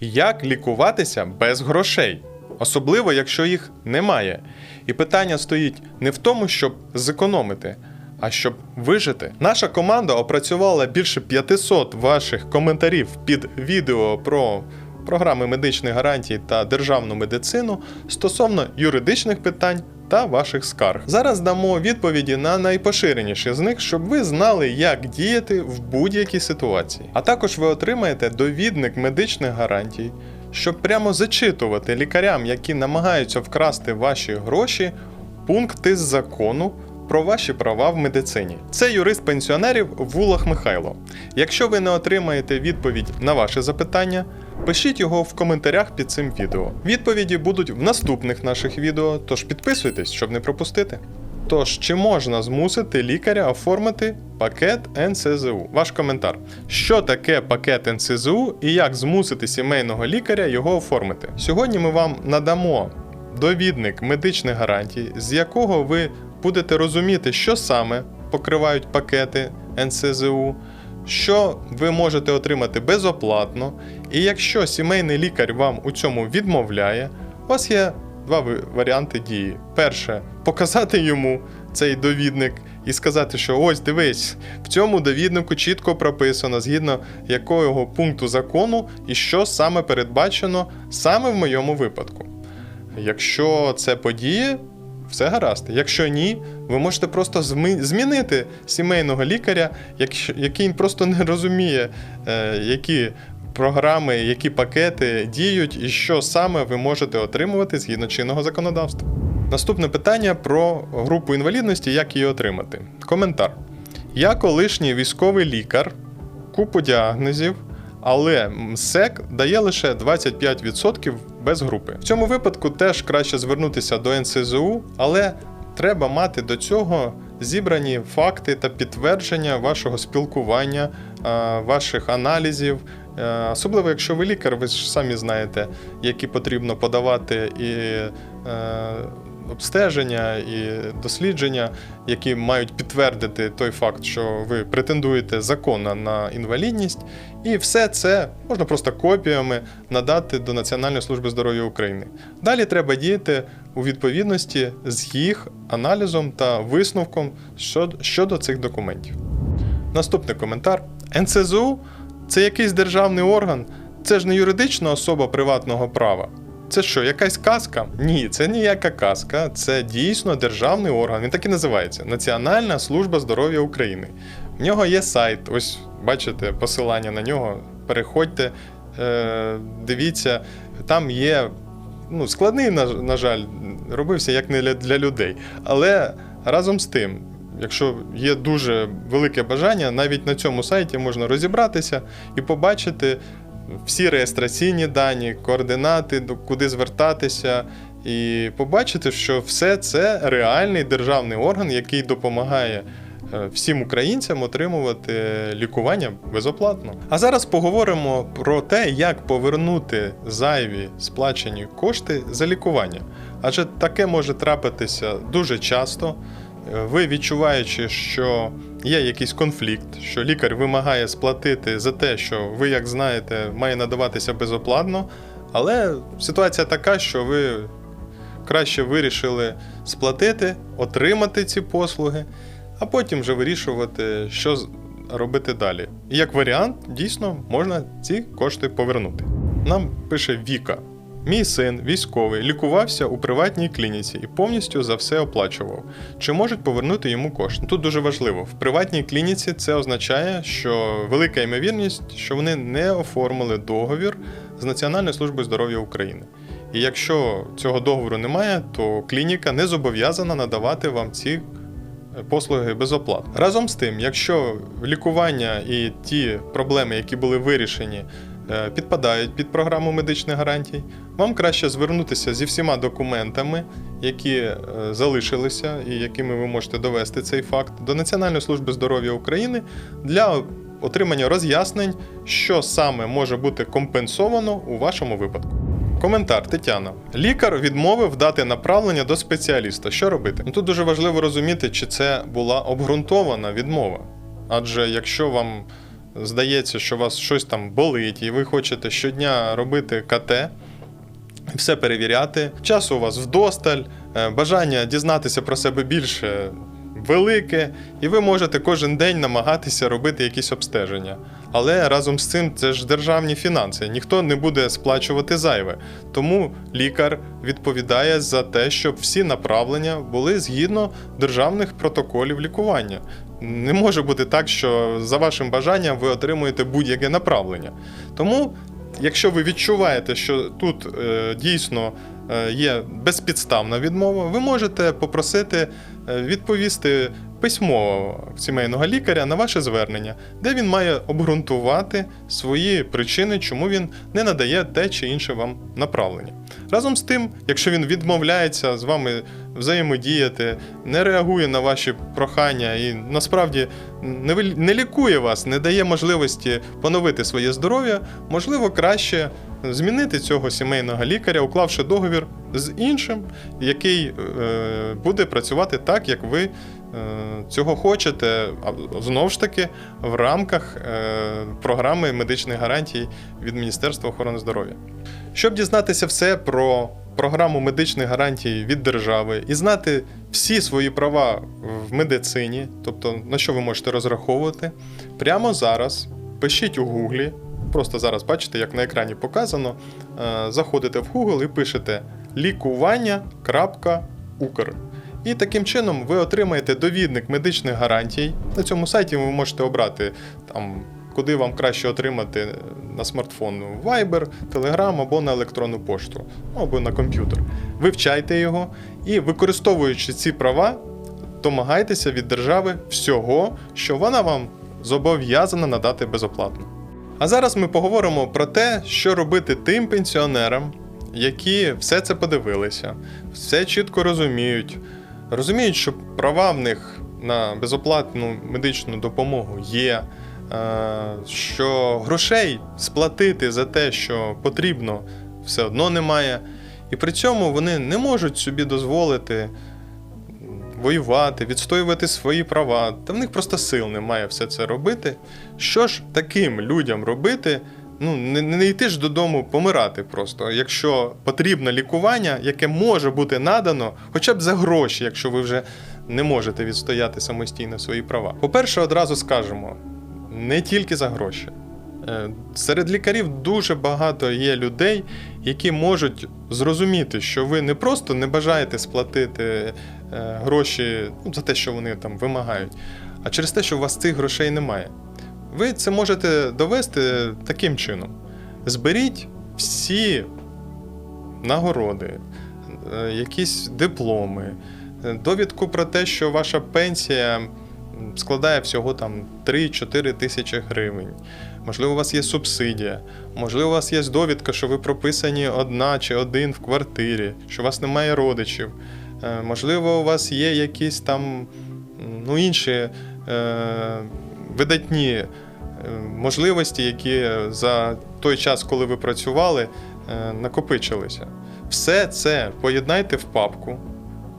Як лікуватися без грошей, особливо якщо їх немає. І питання стоїть не в тому, щоб зекономити, а щоб вижити. Наша команда опрацювала більше 500 ваших коментарів під відео про програми медичних гарантій та державну медицину стосовно юридичних питань. Та ваших скарг. Зараз дамо відповіді на найпоширеніші з них, щоб ви знали, як діяти в будь-якій ситуації. А також ви отримаєте довідник медичних гарантій, щоб прямо зачитувати лікарям, які намагаються вкрасти ваші гроші, пункти з закону про ваші права в медицині. Це юрист пенсіонерів Вулах Михайло. Якщо ви не отримаєте відповідь на ваше запитання, пишіть його в коментарях під цим відео. Відповіді будуть в наступних наших відео, тож підписуйтесь, щоб не пропустити. Тож, чи можна змусити лікаря оформити пакет НСЗУ? Ваш коментар. Що таке пакет НСЗУ і як змусити сімейного лікаря його оформити? Сьогодні ми вам надамо довідник медичних гарантій, з якого ви будете розуміти, що саме покривають пакети НСЗУ, що ви можете отримати безоплатно. І якщо сімейний лікар вам у цьому відмовляє, у вас є два варіанти дії. Перше показати йому цей довідник і сказати, що ось дивись, в цьому довіднику чітко прописано, згідно якого пункту закону і що саме передбачено саме в моєму випадку. Якщо це подіє, все гаразд. Якщо ні, ви можете просто змінити сімейного лікаря, який просто не розуміє, е, які програми, які пакети діють і що саме ви можете отримувати згідно чинного законодавства. Наступне питання про групу інвалідності, як її отримати. Коментар. Я колишній військовий лікар, купу діагнозів, але МСЕК дає лише 25% без групи. В цьому випадку теж краще звернутися до НСЗУ, але треба мати до цього зібрані факти та підтвердження вашого спілкування, ваших аналізів. Е, Особливо, якщо ви лікар, ви ж самі знаєте, які потрібно подавати і е, обстеження, і дослідження, які мають підтвердити той факт, що ви претендуєте законно на інвалідність. І все це можна просто копіями надати до Національної служби здоров'я України. Далі треба діяти у відповідності з їх аналізом та висновком щодо, цих документів. Наступний коментар. НСЗУ це якийсь державний орган, це ж не юридична особа приватного права. Це що, якась казка? Ні, це ніяка казка, це дійсно державний орган. Він так і називається Національна служба здоров'я України. В нього є сайт, ось бачите посилання на нього. Переходьте, е, дивіться, там є ну, складний, на, жаль, робився як не для людей. Але разом з тим, якщо є дуже велике бажання, навіть на цьому сайті можна розібратися і побачити всі реєстраційні дані, координати, куди звертатися, і побачити, що все це реальний державний орган, який допомагає е, всім українцям отримувати лікування безоплатно. А зараз поговоримо про те, як повернути зайві сплачені кошти за лікування. Адже таке може трапитися дуже часто. Е, Ви відчуваючи, що є якийсь конфлікт, що лікар вимагає сплатити за те, що ви, як знаєте, має надаватися безоплатно, але ситуація така, що ви краще вирішили сплатити, отримати ці послуги, а потім вже вирішувати, що робити далі. І як варіант, дійсно можна ці кошти повернути. Нам пише Віка. Мій син, військовий, лікувався у приватній клініці і повністю за все оплачував. Чи можуть повернути йому кошти? Тут дуже важливо. В приватній клініці це означає, що велика ймовірність, що вони не оформили договір з Національною службою здоров'я України. І якщо цього договору немає, то клініка не зобов'язана надавати вам ці е, послуги безоплатно. Разом з тим, якщо лікування і ті проблеми, які були вирішені, підпадають під програму медичних гарантій, вам краще звернутися зі всіма документами, які е, залишилися і якими ви можете довести цей факт, до Національної служби здоров'я України для отримання роз'яснень, що саме може бути компенсовано у вашому випадку. Коментар Тетяна. Лікар відмовив дати направлення до спеціаліста. Що робити? Ну, Тут дуже важливо розуміти, чи це була обґрунтована відмова. Адже якщо вам здається, що у вас щось там болить, і ви хочете щодня робити КТ, все перевіряти. Часу у вас вдосталь, е, бажання дізнатися про себе більше велике, і ви можете кожен день намагатися робити якісь обстеження. Але разом з цим це ж державні фінанси, ніхто не буде сплачувати зайве. Тому лікар відповідає за те, щоб всі направлення були згідно державних протоколів лікування. Не може бути так, що за вашим бажанням ви отримуєте будь-яке направлення. Тому Якщо ви відчуваєте, що тут е, дійсно є безпідставна відмова, ви можете попросити е, відповісти письмово сімейного лікаря на ваше звернення, де він має обґрунтувати свої причини, чому він не надає те чи інше вам направлення. Разом з тим, якщо він відмовляється з вами взаємодіяти, не реагує на ваші прохання і насправді не лікує вас, не дає можливості поновити своє здоров'я, можливо, краще змінити цього сімейного лікаря, уклавши договір з іншим, який е, буде працювати так, як ви е, цього хочете, знову ж таки в рамках е, програми медичних гарантій від Міністерства охорони здоров'я. Щоб дізнатися все про програму медичних гарантій від держави і знати всі свої права в медицині, тобто на що ви можете розраховувати, прямо зараз пишіть у Гуглі. Просто зараз бачите, як на екрані показано. е, Заходите в Google і пишете лікування.укр. І таким чином ви отримаєте довідник медичних гарантій. На цьому сайті ви можете обрати там, куди вам краще отримати на смартфон Viber, Telegram або на електронну пошту, ну, або на комп'ютер. Вивчайте його і, використовуючи ці права, домагайтеся від держави всього, що вона вам зобов'язана надати безоплатно. А зараз ми поговоримо про те, що робити тим пенсіонерам, які все це подивилися, все чітко розуміють, розуміють, що права в них на безоплатну медичну допомогу є, е, що грошей сплатити за те, що потрібно, все одно немає. І при цьому вони не можуть собі дозволити воювати, відстоювати свої права. Та в них просто сил немає все це робити. Що ж таким людям робити? Ну, не, не йти ж додому помирати просто, якщо потрібно лікування, яке може бути надано, хоча б за гроші, якщо ви вже не можете відстояти самостійно свої права. По-перше, одразу скажемо: не тільки за гроші. Е, Серед лікарів дуже багато є людей, які можуть зрозуміти, що ви не просто не бажаєте сплатити гроші ну, за те, що вони там вимагають, а через те, що у вас цих грошей немає. Ви це можете довести таким чином: зберіть всі нагороди, е, якісь дипломи, е, довідку про те, що ваша пенсія складає всього там 3-4 тисячі гривень. Можливо, у вас є субсидія, можливо, у вас є довідка, що ви прописані одна чи один в квартирі, що у вас немає родичів. Е, Можливо, у вас є якісь там ну, інші е, видатні е, можливості, які за той час, коли ви працювали, е, накопичилися. Все це поєднайте в папку.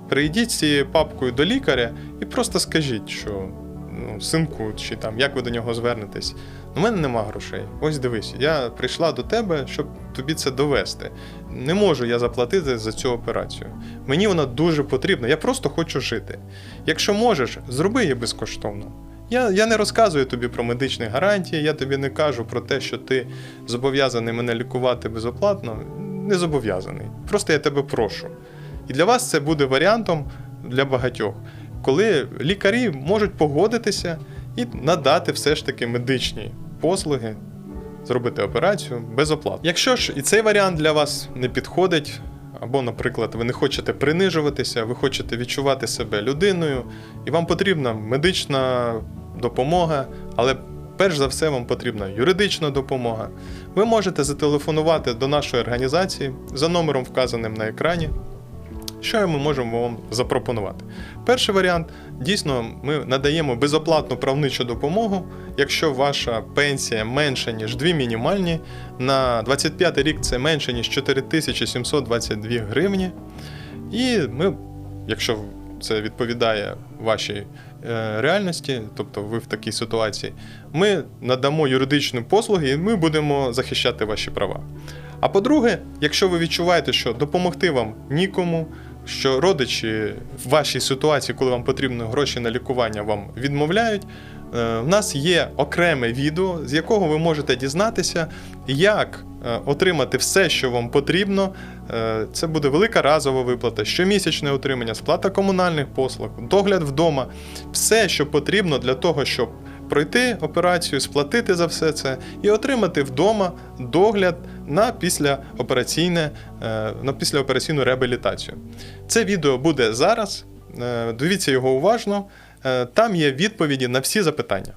Прийдіть з цією папкою до лікаря і просто скажіть, що ну, синку, чи там як ви до нього звернетесь. У мене нема грошей. Ось дивись, я прийшла до тебе, щоб тобі це довести. Не можу я заплатити за цю операцію. Мені вона дуже потрібна, я просто хочу жити. Якщо можеш, зроби її безкоштовно. Я, я не розказую тобі про медичні гарантії, я тобі не кажу про те, що ти зобов'язаний мене лікувати безоплатно. Не зобов'язаний. Просто я тебе прошу. І для вас це буде варіантом для багатьох, коли лікарі можуть погодитися і надати все ж таки медичні послуги, зробити операцію безоплатно. Якщо ж і цей варіант для вас не підходить, або, наприклад, ви не хочете принижуватися, ви хочете відчувати себе людиною, і вам потрібна медична допомога, але перш за все вам потрібна юридична допомога. Ви можете зателефонувати до нашої організації за номером, вказаним на екрані. Що ми можемо вам запропонувати? Перший варіант дійсно ми надаємо безоплатну правничу допомогу, якщо ваша пенсія менша, ніж дві мінімальні. На 25 рік це менше, ніж 4722 гривні. І ми, якщо це відповідає вашій е, реальності, тобто ви в такій ситуації, ми надамо юридичні послуги і ми будемо захищати ваші права. А по-друге, якщо ви відчуваєте, що допомогти вам нікому, що родичі в вашій ситуації, коли вам потрібні гроші на лікування, вам відмовляють. е, В нас є окреме відео, з якого ви можете дізнатися, як е, отримати все, що вам потрібно. Е, Це буде велика разова виплата, щомісячне отримання, сплата комунальних послуг, догляд вдома, все, що потрібно для того, щоб пройти операцію, сплатити за все це і отримати вдома догляд на післяопераційне, е, на післяопераційну реабілітацію. Це відео буде зараз. Е, Дивіться його уважно. Е, Там є відповіді на всі запитання.